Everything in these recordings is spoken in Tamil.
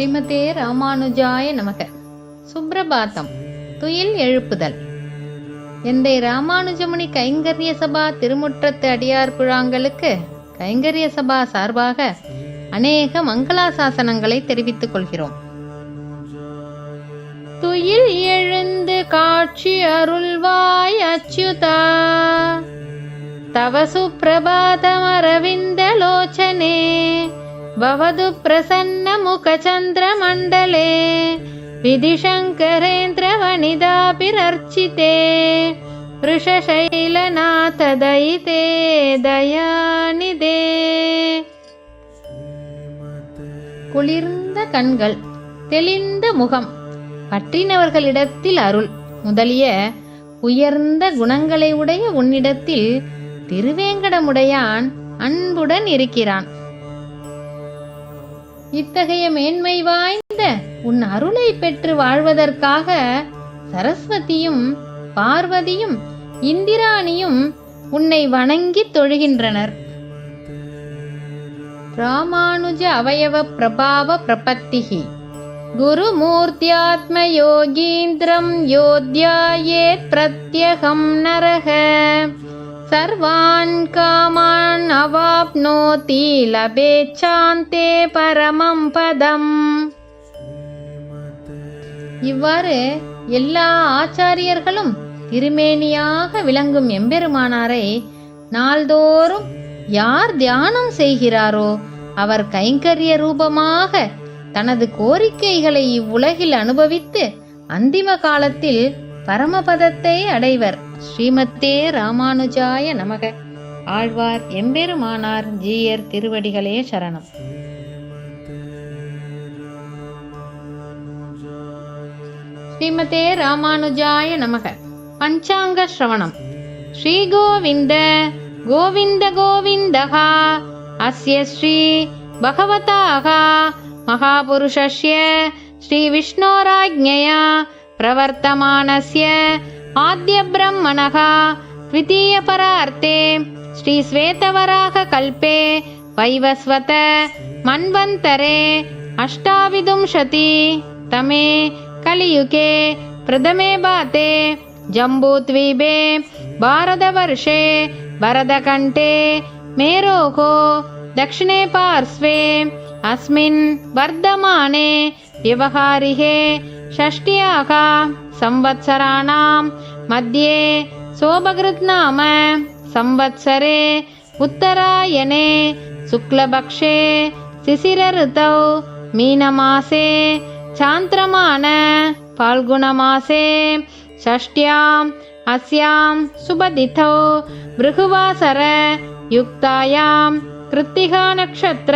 ஸ்ரீமதே ராமானுஜாய நமக. சுப்ரபாத்தம். துயில் எழுப்புதல். எந்தை ராமானுஜமுனி கைங்கரிய சபா திருமுற்றத்து அடியார் குழாங்களுக்கு கைங்கரிய சபா சார்பாக அநேக மங்களாசாசனங்களை தெரிவித்துக் கொள்கிறோம். துயில் எழுந்து காட்சி அருள்வாய் அச்சுதா. தவசு பிரபாதம் அரவிந்த லோச்சனே. भवतु प्रसन्नमुखचन्द्रमण्डले विधिशङ्करेन्द्रवनिदाभिरर्चिते वृषशैलनाथ दयिते दयानिदे குளிர்ந்த கண்கள் தெளிந்த முகம் பற்றினவர்களிடத்தில் அருள் முதலிய உயர்ந்த குணங்களை உடைய உன்னிடத்தில் திருவேங்கடமுடையான் அன்புடன் இருக்கிறான் இத்தகைய மேன்மை வாய்ந்த உன் அருளை பெற்று வாழ்வதற்காக சரஸ்வதியும் பார்வதியும் இந்திராணியும் உன்னை வணங்கித் தொழுகின்றனர். ராமானுஜ அவயவ பிரபாவ பிரபத்திகி. குருமூர்த்தியாத்மயோகீந்திரம் யோத்யாயேத் பிரத்யகம் நரக. சர்வான் காமான் அவாப்னோதி லபேச்சாந்தே பரமம் பதம். இவ்வாறு எல்லா ஆச்சாரியர்களும் திருமேனியாக விளங்கும் எம்பெருமானாரை நாள்தோறும் யார் தியானம் செய்கிறாரோ அவர் கைங்கரிய ரூபமாக தனது கோரிக்கைகளை இவ்வுலகில் அனுபவித்து அந்திம காலத்தில் பரமபதத்தை அடைவர். ஸ்ரீமத்தே ராமானுஜாய நமக. ஆழ்வார் எம்பெருமானார் ஜீயர் திருவடிகளே சரணம். ஸ்ரீமதே ராமானுஜாய நமக. பஞ்சாங்க ஸ்ரவணம். ஸ்ரீ கோவிந்த கோவிந்த கோவிந்தகா அஸ்ய ஸ்ரீ பகவதாக மகாபுருஷஸ்ய ஸ்ரீ விஷ்ணோராஜ்ஞயா. प्रवर्तमानस्य आद्यब्रह्मणः द्वितीयपरार्थे श्रीश्वेतवराहकल्पे वैवस्वत मन्वन्तरे अष्टाविंशति तमे कलियुगे प्रथमे बाते जम्बूद्वीपे भारतवर्षे भरतकण्ठे मेरोः दक्षिणे पार्श्वे अस्मिन् वर्धमाने व्यवहारिहे षष्ट्याः संवत्सराणां मध्ये सोभकृत् नाम संवत्सरे उत्तरायणे शुक्लपक्षे शिशिरऋतौ मीनमासे चान्द्रमान फाल्गुणमासे षष्ट्याम् अस्यां सुबदिथौ भृगुवासर युक्तायां कृत्तिकानक्षत्र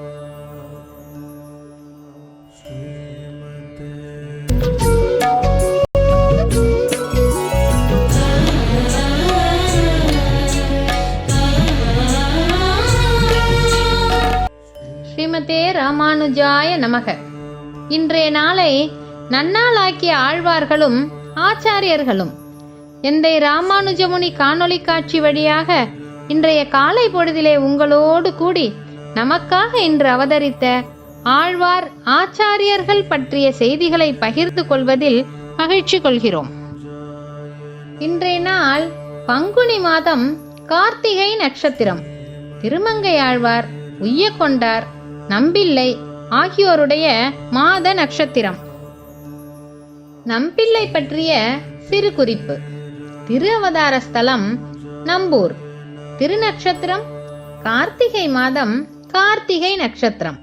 ஸ்ரீமதே ராமானுஜாய நமக. இன்றைய நாளை நன்னாளாக்கிய ஆழ்வார்களும் ஆச்சாரியர்களும் எந்தை ராமானுஜமுனி காணொளி காட்சி வழியாக இன்றைய காலை பொழுதிலே உங்களோடு கூடி நமக்காக இன்று அவதரித்த ஆழ்வார் ஆச்சாரியர்கள் பற்றிய செய்திகளை பகிர்ந்து கொள்வதில் மகிழ்ச்சி கொள்கிறோம். இன்றைய நாள் பங்குனி மாதம் கார்த்திகை நட்சத்திரம். திருமங்கை ஆழ்வார் உய்ய கொண்டார் நம்பிள்ளை ஆகியோருடைய மாத நட்சத்திரம். நம்பிள்ளை பற்றிய சிறு குறிப்பு. திரு அவதார ஸ்தலம் நம்பூர். திருநட்சத்திரம் கார்த்திகை மாதம் கார்த்திகை நட்சத்திரம்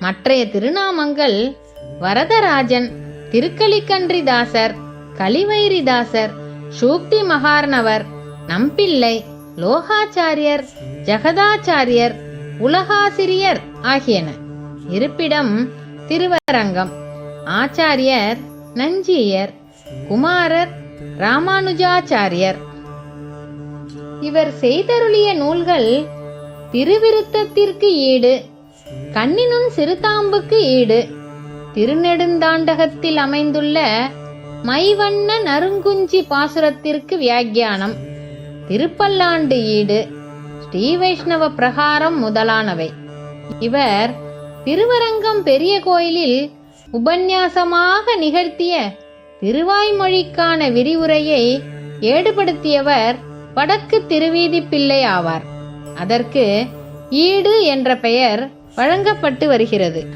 மற்றைய திருநாமங்கள் வரதராஜன் திருக்கலிக்கன்றிதாசர் கலிவைரிதாசர் சூக்தி மகார்ணவர் நம்பிள்ளை லோகாச்சாரியர் ஜெகதாச்சாரியர் உலகாசிரியர். ஆகியன. இருப்பிடம் திருவரங்கம். ஆச்சாரியர் நஞ்சியர் குமாரர் ராமானுஜாச்சாரியர். இவர் செய்தருளிய நூல்கள் திருவிருத்தத்திற்கு ஈடு கண்ணினுன் சிறுதாம்புக்கு ஈடு. திருநெடுந்தாண்டகத்தில் அமைந்துள்ள மைவண்ண நறுங்குஞ்சி பாசுரத்திற்கு வியாக்கியானம். திருப்பல்லாண்டு ஈடு ஸ்ரீ வைஷ்ணவ பிரகாரம் முதலானவை. இவர் திருவரங்கம் பெரிய கோயிலில் உபன்யாசமாக நிகழ்த்திய திருவாய்மொழிக்கான விரிவுரையை ஏடுபடுத்தியவர் வடக்கு திருவீதி பிள்ளை ஆவார். அதற்கு ஈடு என்ற பெயர் வழங்கப்பட்டு வருகிறது.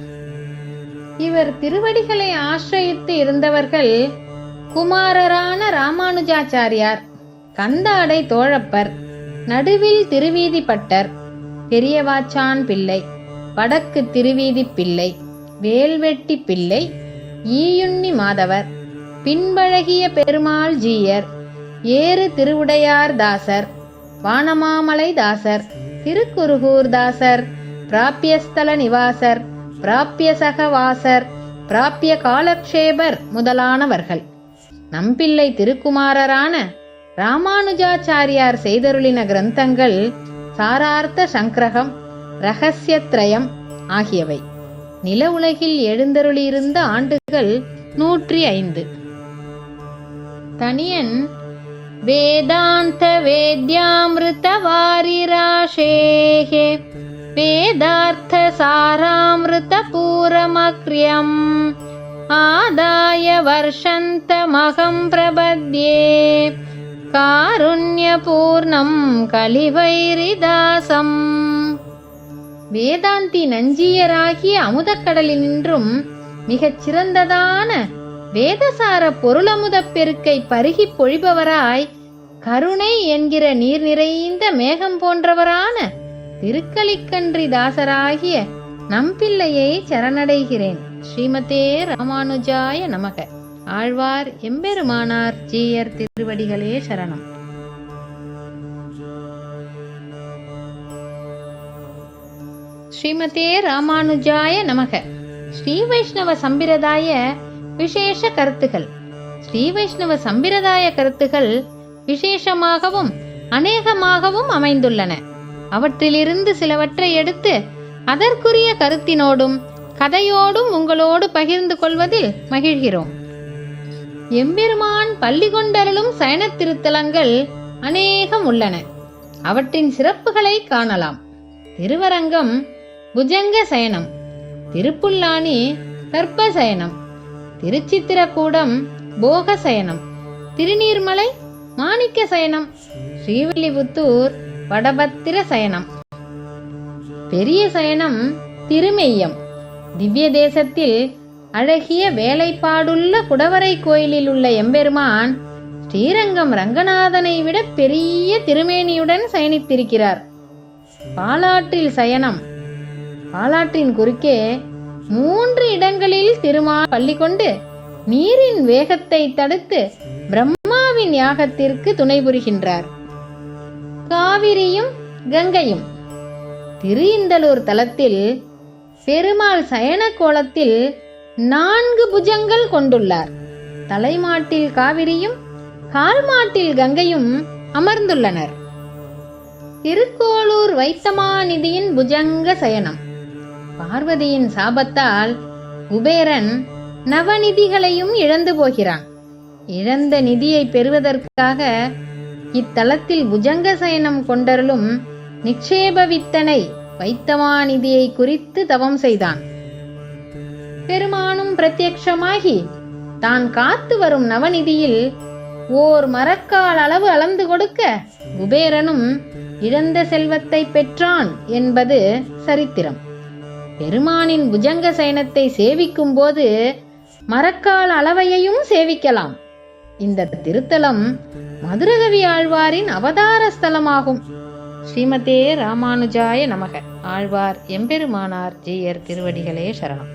இவர் திருவடிகளை ஆசிரயித்து இருந்தவர்கள் குமாரரான ராமானுஜாச்சாரியார் கந்தாடை தோழப்பர் நடுவில் திருவீதி பட்டர் பெரியவாச்சான் பிள்ளை. வடக்கு திருவீதி பிள்ளை வேல்வெட்டி பிள்ளை ஈயுண்ணி மாதவர் பின்பழகிய பெருமாள் ஜீயர் ஏறு திருவுடையார் தாசர் வானமாமலை தாசர் திருக்குருகூர் தாசர் பிராபியஸ்தல நிவாசர் பிராபிய சகவாசர் பிராபிய காலக்ஷேபர் முதலானவர்கள். நம்பிள்ளை திருக்குமாரரான ராமானுஜாச்சாரியார் செய்தருளின கிரந்தங்கள் சாரார்த்த சங்கிரகம். ரகசியத்ரயம் ஆகியவை. நில உலகில் எழுந்தருளியிருந்த ஆண்டுகள் நூற்றி ஐந்து. தனியன் வேதாந்த வேத்யாமிருத வாரிராஷேகே வேதார்த்த சாராமிருத பூரமக்ரியம் ஆதாய வர்ஷந்தமகம் பிரபத்யே காருண்யபூர்ணம் கலிவைரிதாசம். வேதாந்தி நஞ்சியராகிய அமுதக்கடலினின்றும் மிகச் சிறந்ததான வேதசார பொருளமுதப் பெருக்கை பருகிப் பொழிபவராய் கருணை என்கிற நீர் நிறைந்த மேகம் போன்றவரான திருக்கலிக்கன்றி தாசராகிய நம்பிள்ளையை சரணடைகிறேன். ஸ்ரீமதே ராமானுஜாய நமக. ஆழ்வார் எம்பெருமானார் ஜீயர் திருவடிகளே சரணம். ஸ்ரீமதே ராமானுஜாய நமக. ஸ்ரீ வைஷ்ணவ சம்பிரதாய விசேஷ கருத்துகள். ஸ்ரீ வைஷ்ணவ சம்பிரதாய கருத்துகள் விசேஷமாகவும் அநேகமாகவும் அமைந்துள்ளன. அவற்றிலிருந்து சிலவற்றை எடுத்து அதற்குரிய கருத்தினோடும் கதையோடும் உங்களோடு பகிர்ந்து கொள்வதில் மகிழ்கிறோம். எம்பெருமான் பள்ளி கொண்டருளும் சயன திருத்தலங்கள் அநேகம் உள்ளன. அவற்றின் சிறப்புகளை காணலாம். திருவரங்கம் புஜங்க சயனம். திருப்புல்லானி கர்ப்பசயனம் திருச்சித்திரக்கூடம் போக சயனம். திருநீர்மலை மாணிக்க சயனம். ஸ்ரீவில்லிபுத்தூர் வடபத்திர சயனம். பெரிய சயனம் திருமெய்யம். திவ்ய தேசத்தில் அழகிய வேலைப்பாடுள்ள குடவரை கோயிலில் உள்ள எம்பெருமான் ஸ்ரீரங்கம் ரங்கநாதனை விட பெரிய திருமேனியுடன் சயனித்திருக்கிறார். பாலாற்றில் சயனம். பாலாற்றின் குறுக்கே மூன்று இடங்களில் திருமா பள்ளி கொண்டு நீரின் வேகத்தை தடுத்து பிரம்மாவின் யாகத்திற்கு துணை புரிகின்றார். காவிரியும் கங்கையும் திருஇந்தலூர் தலத்தில் பெருமாள் சயன கோலத்தில் நான்கு புஜங்கள் கொண்டுள்ளார். தலைமாட்டில் காவிரியும் கால்மாட்டில் கங்கையும் அமர்ந்துள்ளனர். திருக்கோளூர் வைத்தமாநிதியின் புஜங்க சயனம். பார்வதியின் சாபத்தால் குபேரன் நவநிதிகளையும் இழந்து போகிறான். இழந்த நிதியை பெறுவதற்காக இத்தலத்தில் புஜங்க சயனம் கொண்டருளும் நிக்ஷேபவித்தனை வைத்தவாநிதியை குறித்து தவம் செய்தான். பெருமானும் பிரத்யக்ஷமாகி தான் காத்து வரும் நவநிதியில் ஓர் மரக்கால் அளவு அளந்து கொடுக்க குபேரனும் இழந்த செல்வத்தை பெற்றான் என்பது சரித்திரம். பெருமானின் புஜங்க சயனத்தை சேவிக்கும் போது மரக்கால் அளவையையும் சேவிக்கலாம். இந்த திருத்தலம் மதுரகவி ஆழ்வாரின் அவதார ஸ்தலமாகும். ஸ்ரீமதே ராமானுஜாய நமக. ஆழ்வார் எம்பெருமானார் ஜீயர் திருவடிகளே சரணம்.